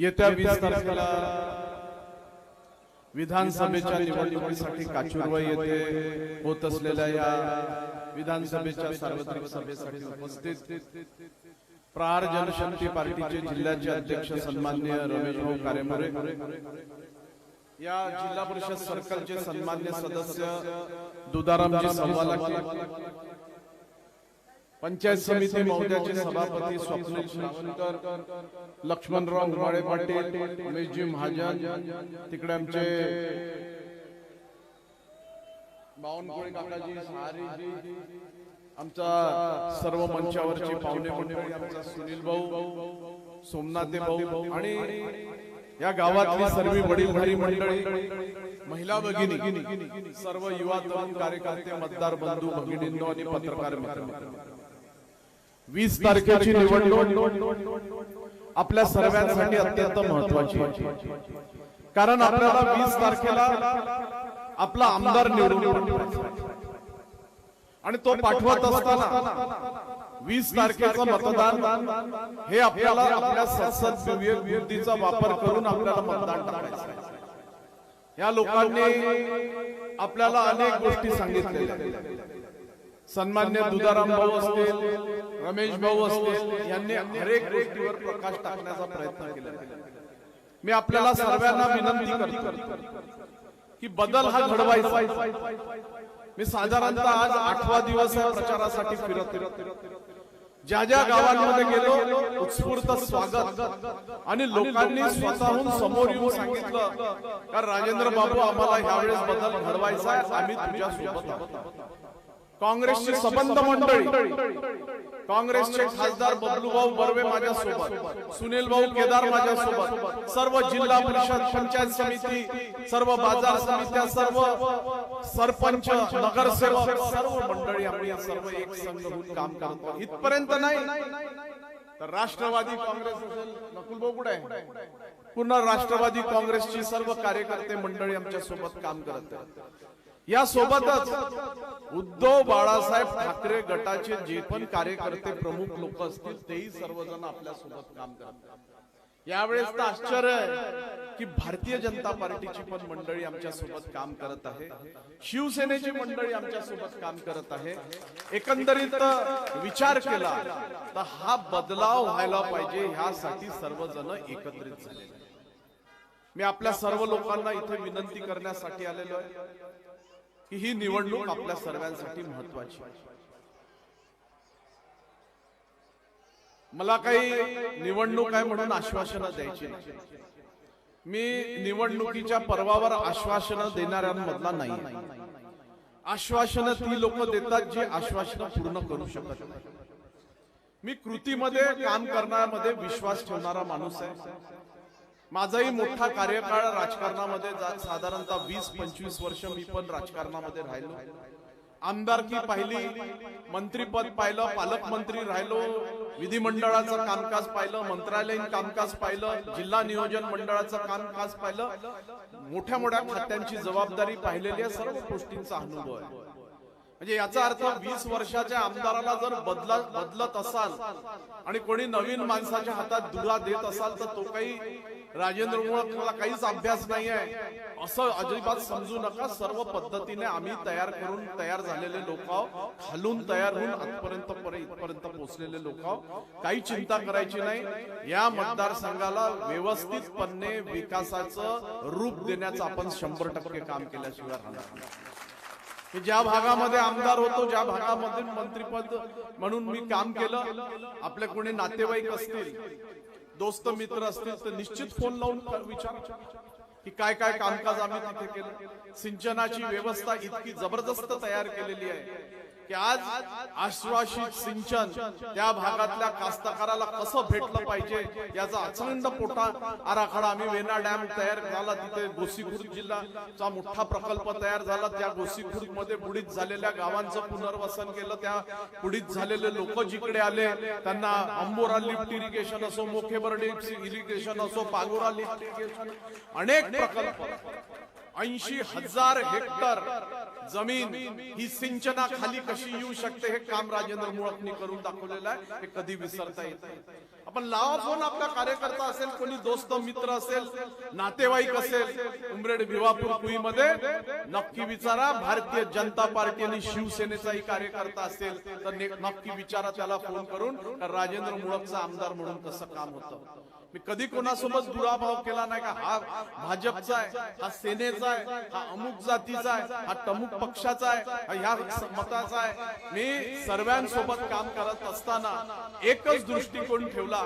येत्या वीस तारखेला विधानसभेच्या निवडणुकीसाठी काचुरवा येथे होत असलेल्या या विधानसभेच्या सार्वत्रिक सभेसाठी उपस्थित प्रहार जनशक्ती पार्टीचे जिल्ह्याचे अध्यक्ष सन्मान्य रमेश भाऊ कारेमोरे. या जिल्हा परिषद सर्कलचे सन्मान्य सदस्य संवालाकी. पंचायत समिती महोदयाचे सभापती स्वप्नील श्रावणकर लक्ष्मणराव उमाळे पाटील उमेशजी महाजन तिकडे आमचे बावनकुळे काकाजी सहारीजी आमचा सर्व मंचावरचे पाहुणे मंडळी आमचा सुनील भाऊ सोमनाथे भाऊ आणि या गावातली सर्व वडील मंडळी महिला भगिनी सर्व युवा तरुण कार्यकर्ते मतदार बंधू भगिनींनो आणि पत्रकार मित्र. वीस तारखेची निवडणूक आपल्या सर्वांसाठी अत्यंत महत्वाची आहे. कारण आपल्याला वीस तारखेला आपला आमदार निवडून. आणि तो पाठवत असताना वीस तारखेचं मतदान हे आपल्याला आपल्या संसद विवेक बुद्धीचा वापर करून आपल्याला मतदान टाकायचं. या लोकांनी आपल्याला अनेक गोष्टी सांगितलेल्या. सन्मान्य दुधाराम भाऊ असतील रमेश भाऊ असतील यांनी हरेक गोष्टीवर प्रकाश टाकण्याचा प्रयत्न केला मी आपल्याला सर्वांना विनंती करतो की बदल हा घडवायचा. मी साधारणतः आज आठवा दिवस प्रचारासाठी फिरत ज्या ज्या गावांमध्ये गेलो उत्स्फूर्त स्वागत. आणि लोकांनी स्वतःहून समोर येऊन सांगितलं का राजेंद्र बाबू आम्हाला ह्यावेळेस बदल घडवायचा आहे. आम्ही तुझ्या सोबत आहोत. काँग्रेसची सबंध मंडळी काँग्रेसचे खासदार बबलूभाऊ बर्वे माझ्यासोबत सुनील भाऊ केदार माझ्यासोबत सर्व जिल्हा परिषद पंचायत समिती सर्व बाजार समित्या सर्व सरपंच नगरसेवक सर्व मंडळी आम्ही सर्व एक संघ होऊन काम करतो इथपर्यंत नाही. तर राष्ट्रवादी काँग्रेस असेल नकुल भाऊ कुठे आहे? पुन्हा राष्ट्रवादी काँग्रेसची सर्व कार्यकर्ते मंडळी आमच्यासोबत काम करत या सोबतच उद्धव बाळासाहेब ठाकरे गटाचे जे पण कार्यकर्ते प्रमुख लोक असतील तेही सर्वजण आपल्यासोबत काम करतात. यावेळेस तर आश्चर्य आहे की भारतीय जनता पार्टीची पण मंडळी आमच्यासोबत काम करत आहे. शिवसेनेची मंडळी आमच्यासोबत काम करत आहे. एकंदरीत विचार केला तर हा बदलाव व्हायला पाहिजे ह्यासाठी सर्वजण एकत्रित झाले मी आपल्या सर्व लोकांना इथे विनंती करण्यासाठी आलेलो आहे. की ही निवडणूक आपल्या सर्वांसाठी महत्वाची आहे. मला काही निवडणूक आहे म्हणून आश्वासनं द्यायची मी निवडणुकीच्या पर्वावर आश्वासनं देणाऱ्यांमधला नाही. आश्वासनं ती लोक देतात जी आश्वासनं पूर्ण करू शकत नाही. मी कृतीमध्ये काम करण्यामध्ये विश्वास ठेवणारा माणूस आहे. माझाही मोठा कार्यकाळ राजकारणामध्ये जा- साधारणतः वीस पंचवीस वर्ष मी पण राजकारणामध्ये राहिलो. आमदारकी पाहिली मंत्रीपद पाहिलं पालकमंत्री राहिलो विधिमंडळाचं कामकाज पाहिलं मंत्रालयीन कामकाज पाहिलं जिल्हा नियोजन मंडळाचं कामकाज पाहिलं. मोठ्या मोठ्या खात्यांची जबाबदारी पाहिलेली आहे सर्व गोष्टींचा अनुभव आहे. म्हणजे याचा अर्थ वीस वर्षाच्या आमदाराला जर बदला बदलत असाल आणि कोणी नवीन माणसाच्या हातात दुरा देत असाल तर तो काही राजेंद्र तुम्हाला काहीच अभ्यास नाही आहे असं अजिबात समजू नका. सर्व पद्धतीने आम्ही तयार करून तयार झालेले लोक आहोत. खालून तयार होऊन आजपर्यंत इथपर्यंत पोहोचलेले लोक आहोत. काही चिंता करायची नाही. या मतदारसंघाला व्यवस्थितपणे विकासाचं रूप देण्याचं आपण शंभर टक्के काम केल्याशिवाय राहणार की ज्या भागामध्ये आमदार होतो ज्या भागामध्ये मंत्रीपद म्हणून मी काम केलं आपले कोणी नातेवाईक असतील दोस्त मित्र असतील तर निश्चित फोन लावून विचार की काय काय कामकाज आम्ही तिथे केलं. सिंचनाची व्यवस्था इतकी जबरदस्त तयार केलेली आहे. की आज आश्वासित सिंचन त्या भागातल्या कास्तकाराला कसं भेटलं पाहिजे याचा अखंड पोटा आराखडा आम्ही वेना डॅम तयार झाला तिथे गोसीखुर्द जिल्हाचा मोठा प्रकल्प तयार झाला. त्या गोसीखुर्दमध्ये बुडीत झालेल्या गावांचं पुनर्वसन केलं. त्या बुडीत झालेले लोक जिकडे आले त्यांना अंबोरा लिफ्ट इरिगेशन असो मोखेबर्डी इरिगेशन असो पागोरा लिफ्ट इरिगेशन अनेक प्रकल्प. ऐंशी हजार हेक्टर जमीन ही सिंचनाखाली कशी येऊ शकते हे काम राजेंद्र मुळकनी करून दाखवलेलं आहे. हे कधी विसरता येत नाही. आपण लावा फोन आपला कार्यकर्ता असेल कोणी दोस्त मित्र असेल नातेवाईक असेल उमरेड भिवापूर कुईमध्ये नक्की विचारा भारतीय जनता पार्टी आणि शिवसेनेचाही कार्यकर्ता असेल तर नक्की विचारा त्याला फोन करून राजेंद्र मुळकचा आमदार म्हणून कसं काम होतं. मी कधी कोणासोबत दुराभाव केला नाही का? हा भाजपचा आहे हा सेनेचा आहे हा अमुक जातीचा आहे हा टमुक पक्षाचा आहे हा ह्या मताचा आहे. मी सर्वांसोबत काम करत असताना एकच दृष्टिकोन ठेवला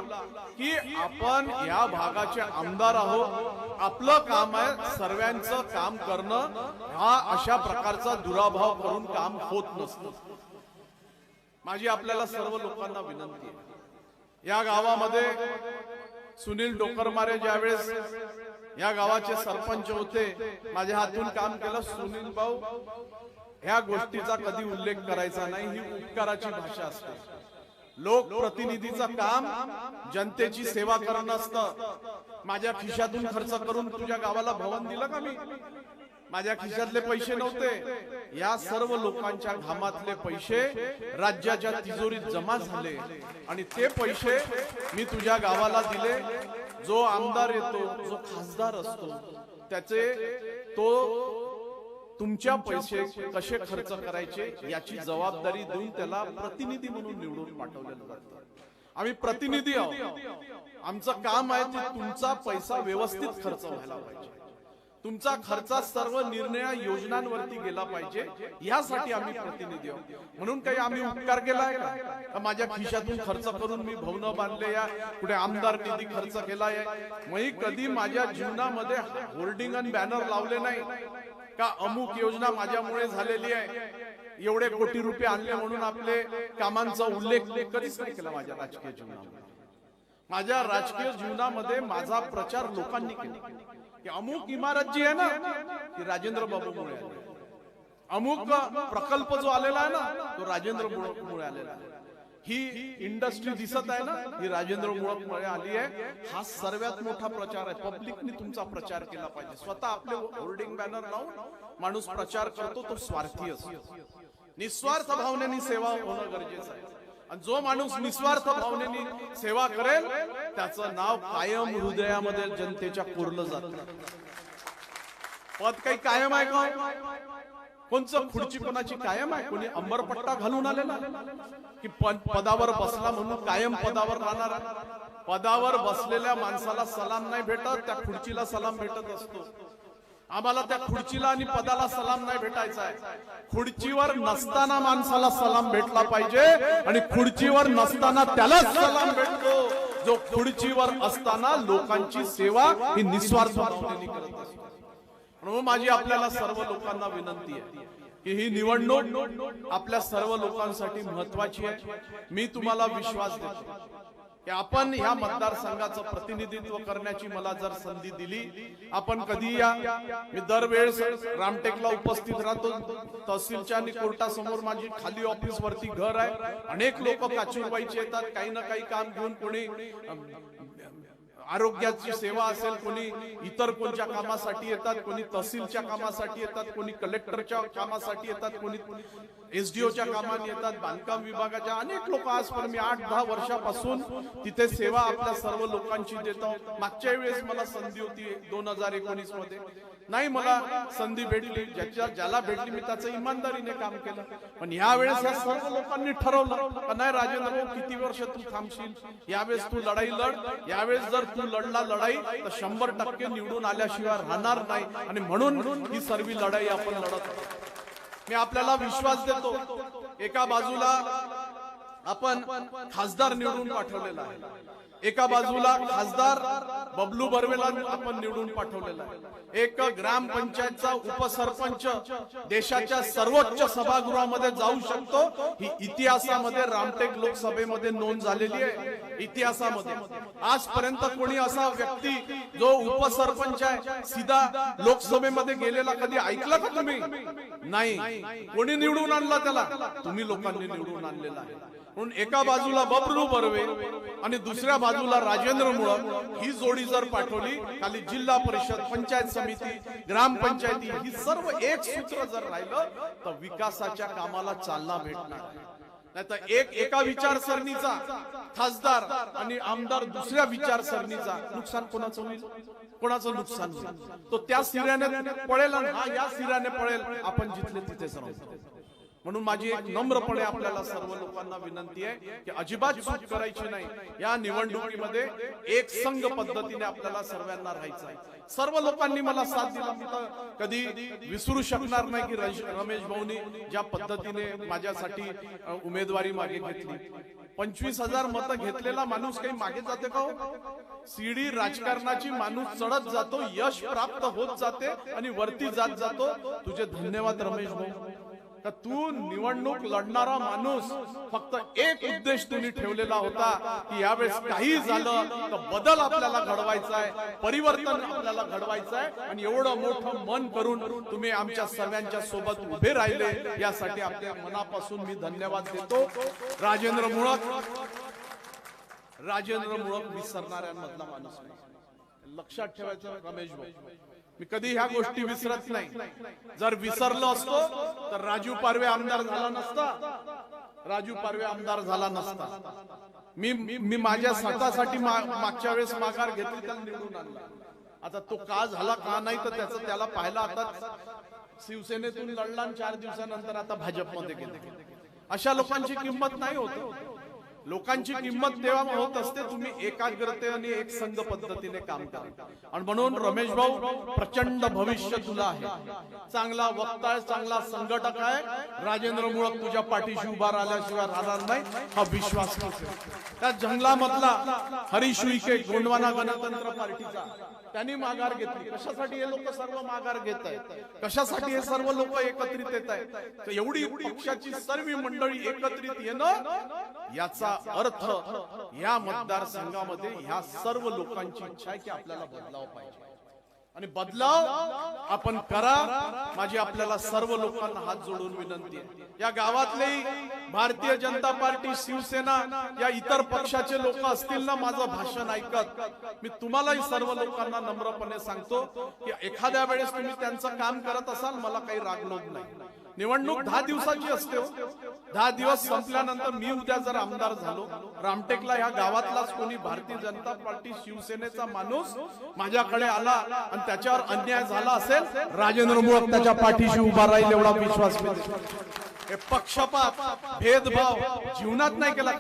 की आपण या भागाचे आमदार आहोत. आपलं काम आहे सर्वांचं काम करणं. हा अशा प्रकारचा दुराभाव करून काम होत नसतं. माझी आपल्याला सर्व लोकांना विनंती आहे. या गावामध्ये सुनील डोकरमारे ज्यावेळेस या गावाचे सरपंच होते माझ्या हातून काम केलं सुनील भाऊ ह्या गोष्टीचा कधी उल्लेख करायचा नाही ही उपकाराची भाषा असते. लोकप्रतिनिधीचं काम जनतेची सेवा करणं असतं. माझ्या खिशातून खर्च करून तुझ्या गावाला भवन दिलं का मी? माझ्या खिशातले पैसे नव्हते. या सर्व लोकांच्या घामातले पैसे राज्याच्या तिजोरीत जमा झाले. आणि ते पैसे मी तुझ्या गावाला दिले. जो आमदार येतो जो खासदार असतो त्याचे तो तुमच्या पैसे कसे खर्च करायचे याची जबाबदारी देऊन त्याला प्रतिनिधी म्हणून निवडून पाठवलेलं जातं आम्ही प्रतिनिधी आहोत. आमचं काम आहे की तुमचा पैसा व्यवस्थित खर्च व्हायला पाहिजे. तुमचा खर्चा सर्व निर्णय योजनांवरती गेला पाहिजे. यासाठी आम्ही प्रतिनिधी आहोत. म्हणून काही आम्ही उपकार केलाय का? माझ्या खिशातून खर्च करून मी भवन बांधले या? कुठे आमदार निधी खर्च केलाय? मी कधी माझ्या जीवनामध्ये होर्डिंग आणि बॅनर लावले नाही? का अमुक योजना माझ्यामुळे झालेली आहे? एवढे कोटी रुपये आणले म्हणून आपले कामांचा उल्लेख कधीच नाही केला माझ्या राजकीय जीवनामध्ये. माझ्या राजकीय जीवनामध्ये माझा प्रचार लोकांनी केला. की अमुक इमारत जी आहे ना ती राजेंद्र बाबू मुळे अमुक प्रकल्प जो आलेला आहे ना तो राजेंद्र मुळे आलेला आहे. ही इंडस्ट्री दिसत आहे ना ही राजेंद्र मुळक मुळे आली आहे. हा सर्वात मोठा प्रचार आहे. पब्लिकने तुमचा प्रचार केला पाहिजे. स्वतः आपले होर्डिंग बॅनर लावून माणूस प्रचार करतो तो स्वार्थी असतो. निस्वार्थ भावनेने सेवा होणं गरजेचं आहे. आणि जो माणूस निस्वार्थ भावनेने सेवा करेल त्याचं नाव कायम हृदयामध्ये जनतेच्या कोरलं जात. पद काही कायम आहे का? कोणचं खुर्ची कोणाची कायम आहे? कोणी अंबरपट्टा घालून आलेला? की पदावर बसला म्हणून कायम पदावर राहणार? पदावर बसलेल्या माणसाला सलाम नाही भेटत त्या खुर्चीला सलाम भेटत असतो. आम्हाला त्या खुर्चीला आणि पदाला सलाम नाही भेटायचा आहे. खुर्चीवर नसताना माणसाला सलाम भेटला पाहिजे आणि खुर्चीवर नसताना त्यालाच सलाम भेटतो. जो खुर्चीवर असताना लोकांची सेवा ही निस्वार्थ भावनेने करत असतो. म्हणून माझी आपल्याला सर्व लोकांना विनंती आहे की ही निवडणूक आपल्या सर्व लोकांसाठी महत्वाची आहे. मी तुम्हाला विश्वास देतो. की आपण ह्या मतदारसंघाचं प्रतिनिधित्व करण्याची मला जर संधी दिली आपण कधी या? मी दरवेळेस रामटेकला उपस्थित राहतो. तहसीलच्या आणि कोर्टासमोर माझी खाली ऑफिस वरती घर आहे. अनेक लोक काचूरबाईचे येतात. काही ना काही काम घेऊन कोणी आरोग्याची सेवा असेल कोणी इतर कोणत्या कामासाठी येतात कोणी तहसीलच्या कामासाठी येतात कोणी कलेक्टरच्या कामासाठी येतात कोणी एसडीओच्या कामाने येतात बांधकाम विभागाच्या अनेक लोक आजपर्यंत मी आठ दहा वर्षापासून तिथे सेवा आपल्या सर्व लोकांची देतो. मागच्या वेळेस मला संधी होती दोन हजार एकोणीसमध्ये नाही मला संधी भेटली ज्याच्या ज्याला भेटली मी त्याचं इमानदारीने काम केलं. पण यावेळेस या सर्व लोकांनी ठरवलं नाही राजेंद्र किती वर्ष तू थांबशील? यावेळेस तू लढाई लढ यावेळेस जर तू लढला लढाई तर शंभर टक्के निवडून आल्याशिवाय राहणार नाही. आणि म्हणून ही सर्व लढाई आपण लढत मी आपल्याला विश्वास देतो एका बाजूला आपण खासदार निवडून पाठवलेला आहे. एका बाजूला खासदार बबलू बर्वेला आपण निवडून पाठवलेला आहे. एक ग्रामपंचायतचा उपसरपंच देशाच्या सर्वोच्च सभागृहामध्ये जाऊ शकतो. ही इतिहासामध्ये रामटेक लोकसभेमध्ये नोंद झालेली आहे. इतिहासामध्ये. आजपर्यंत कोणी असा व्यक्ती जो उपसरपंच आहे सीधा लोकसभेमध्ये गेलेला कधी ऐकलं का तुम्ही? नाही. कोणी निवडून आणला त्याला? तुम्ही लोकांनी निवडून आणलेला आहे. म्हणून एका बाजूला बबलू बर्वे आणि दुसऱ्या बाजूला राजेंद्र मुळक ही जोडी जर पाठवली खाली जिल्हा परिषद पंचायत समिती ग्रामपंचायती ही सर्व एक सूत्र जर राहिलं तर विकासाच्या कामाला चालना भेटणार. नाही तर एक एका विचारसरणीचा खासदार आणि आमदार दुसऱ्या विचारसरणीचा नुकसान कोणाचं होईल? कोणाचं नुकसान होईल? तो त्या सिऱ्याने पळेल आणि हा या सिऱ्याने पळेल. आपण जिथले तिथेच राहू. म्हणून माझी एक नम्रपणे आपल्याला सर्व लोकांना विनंती आहे की अजिबात चूक करायची नाही. या निवडणुकीमध्ये एक संघ पद्धतीने आपल्याला सर्वांना राहायचं आहे. सर्व लोकांनी मला साथ दिला. कधी विसरू शकणार नाही की रमेश भाऊनी ज्या पद्धतीने माझ्यासाठी उमेदवारी मागे घेतली. पंचवीस हजार मतं घेतलेला माणूस काही मागे जाते का हो? सीडी राजकारणाची माणूस चढत जातो यश प्राप्त होत जाते आणि वरती जात जातो. तुझे धन्यवाद रमेश भाऊ. का तू निवडणूक लढणारा माणूस फक्त एक उद्देश तुम्ही ठेवलेला होता की यावेळेस काही झालं तर बदल आपल्याला घडवायचा आहे परिवर्तन आपल्याला घडवायचं आहे आणि एवढं मोठं मन करून तुम्ही आमच्या सर्वांच्या सोबत उभे राहिले. यासाठी आपल्या मनापासून मी धन्यवाद देतो. राजेंद्र मुळक राजेंद्र मुळक विसरणाऱ्यांमधला माणूस लक्षात ठेवायचं रमेश भाऊ. मी कधी ह्या गोष्टी विसरत नाही. जर विसरलो असतो तर राजू पारवे आमदार झाला नसता. राजू पारवे आमदार झाला नसता. मी मी- माझ्या स्वतःसाठी मा- मागच्या वेळेस माघार घेतली त्याला निवडून आणला. आता तो का झाला का नाही तर त्याचं त्याला पाहिला आता शिवसेनेतून लढला चार दिवसानंतर आता भाजपमध्ये गेले. अशा लोकांची किंमत नाही होत. लोकांची किंमत तेव्हा होत असते तुम्ही एकाग्रतेने एक संघ पद्धतीने काम करा. आणि म्हणून रमेश भाऊ प्रचंड भविष्य तुला आहे. चांगला वक्ता आहे चांगला संघटक आहे. राजेंद्र मुळक तुझ्या पाठीशी उभा राहिल्याशिवाय राहणार नाही. हा विश्वास. त्या जंगलामधला हरीश उईके गोंडवाना गणतंत्र पार्टीचा. त्यांनी माघार घेतली. कशासाठी हे लोक सर्व माघार घेत आहेत कशासाठी हे सर्व लोक एकत्रित येत आहेत तर एवढी पक्षाची सर्व मंडळी एकत्रित येणं याचा अर्थ या मतदारसंघामध्ये ह्या सर्व लोकांची इच्छा आहे की आपल्याला बदलाव पाहिजे. आणि बदलाव आपण करा. माझी आपल्याला सर्व लोकांना हात जोडून विनंती आहे. या गावातले भारतीय जनता पार्टी शिवसेना या इतर पक्षाचे लोक असतील ना माझं भाषण ऐकत मी तुम्हालाही सर्व लोकांना नम्रपणे सांगतो की एखाद्या वेळेस तुम्ही त्यांचं काम करत असाल मला काही रागलोग नाही. निवडणूक दहा दिवसाची असते हो. दहा दिवस संपल्यानंतर मी उद्या जर आमदार झालो रामटेकला ह्या गावातलाच कोणी भारतीय जनता पार्टी शिवसेनेचा माणूस माझ्याकडे आला आणि त्याच्यावर अन्याय झाला असेल राजेंद्र मुळक त्याच्या पाठीशी उभा राहील एवढा विश्वास मी हे पक्षपात भेदभाव जीवनात नाही केला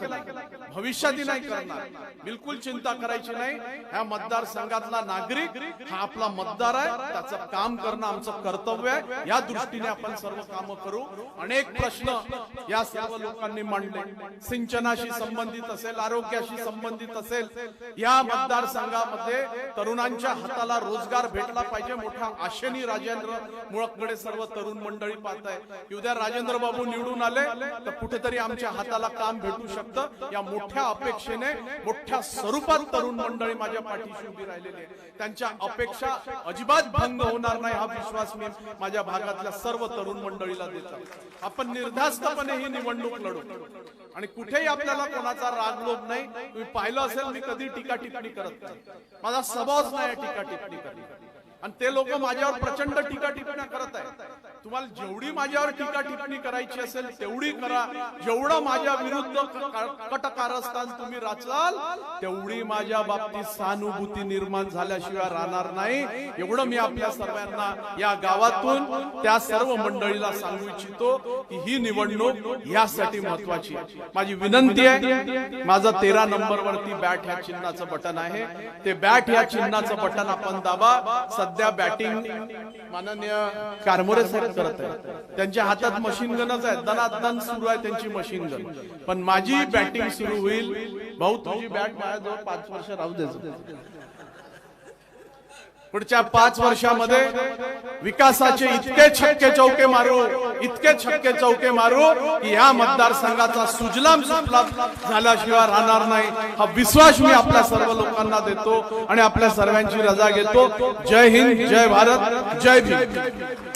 भविष्यातही नाही करणार. बिलकुल चिंता करायची नाही. ह्या मतदारसंघातला नागरिक हा आपला मतदार आहे. त्याचं काम करणं आमचं कर्तव्य आहे. या दृष्टीने आपण सर्व कामं करू. अनेक प्रश्न या सर्व लोकांनी मांडले. सिंचनाशी संबंधित असेल आरोग्याशी संबंधित असेल या मतदारसंघामध्ये तरुणांच्या हाताला रोजगार भेटला पाहिजे. मोठ्या आशेनी राजेंद्र मुळककडे सर्व तरुण मंडळी पाहत आहे की उद्या राजेंद्र बाबू. निवडून आले तर कुठेतरी आमच्या हाताला काम भेटू शकतं. या मोठ्या अपेक्षेने मोठ्या स्वरूपात तरुण मंडळी माझ्या पाठीशी उभी राहिलेली आहे त्यांच्या अपेक्षा अजिबात भंग होणार नाही हा विश्वास मी माझ्या भागातल्या सर्व तरुण मंडळीला देतो. आपण निर्धास्तपणे ही निवडणूक लढू. आणि कुठेही आपल्याला कोणाचा राग लोभ नाही. तुम्ही पाहिलं असेल मी कधी टीका टिप्पणी करत नाही. माझा स्वभावच नाही टीका टिप्पणी करणे आणि ते लोक माझ्यावर प्रचंड टीका टिप्पण्या करत आहेत. तुम्हाला जेवढी माझ्यावर टीका टिप्पणी करायची असेल तेवढी करा. जेवढं माझ्या विरुद्ध क- कटकारस्थान तुम्ही राचाल तेवढी माझ्या बाबतीत सहानुभूती निर्माण झाल्याशिवाय राहणार नाही. एवढं मी आपल्या सर्वांना या गावातून त्या सर्व मंडळीला सांगू इच्छितो की ही निवडणूक यासाठी महत्वाची आहे. माझी विनंती आहे माझा तेरा नंबर वरती बॅट ह्या चिन्हाचं बटन आहे. ते बॅट ह्या चिन्हाचं बटन आपण दाबा. सध्या बॅटिंग माननीय कारमोरे साहेब करत आहेत. त्यांच्या हातात मशीन गनच आहे दनादन सुरू आहे त्यांची मशीन गन पण माझी बॅटिंग सुरू होईल. भाऊ तुझी बॅट माझ्याजवळ पाच वर्ष राहू दे. पुढच्या पाच वर्षामध्ये विकासाचे इतके छक्के चौके मारू इतके छक्के चौके मारू की या मतदारसंघाचा सुजलाम सुफलाम झाल्याशिवाय राहणार नाही. हा विश्वास मी आपल्या सर्व लोकांना देतो आणि आपल्या सर्वांची रजा घेतो. जय हिंद जय भारत जय भीम.